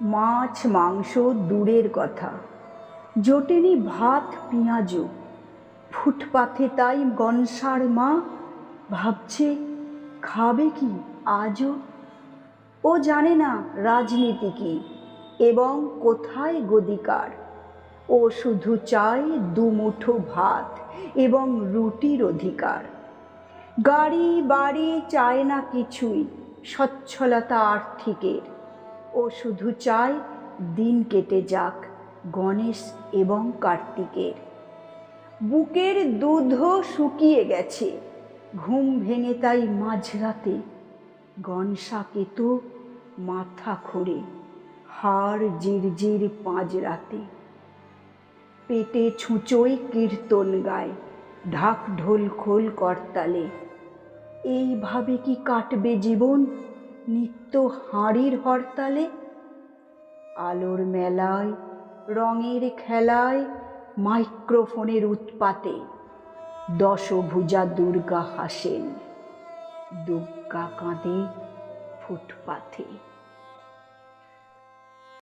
মাছ মাংস দূরের কথা। জোটেনি ভাত পেঁয়াজও। ফুটপাথে তাই গনসার মা ভাবছে, খাবে কি আজও? ও জানে না রাজনীতি কি এবং কোথায় গদিকার। ও শুধু চায় দুমুঠো ভাত এবং রুটির অধিকার। গাড়ি বাড়ি চায় না কিছুই, সচ্ছলতা আর্থিকের। ও শুধু চায় দিন কেটে যাক গণেশ এবং কার্তিকের। বুকের দুধ শুকিয়ে গেছে, ঘুম ভেঙে তাই মাঝরাতে। গনসাকে কেতু মাথা খোঁড়ে, হাড় জিরজির পাঁচ রাতে। পেটে ছুঁচোয় কীর্তন গায়, ঢাক ঢোল খোল করতালে। এইভাবে কি কাটবে জীবন? নিত্য হাঁড়ির হরতালে, আলোর মেলায়, রঙের খেলায়, মাইক্রোফোনের উৎপাতে, দশভুজা দুর্গা হাসেন দুর্গা কাঁদে ফুটপাথে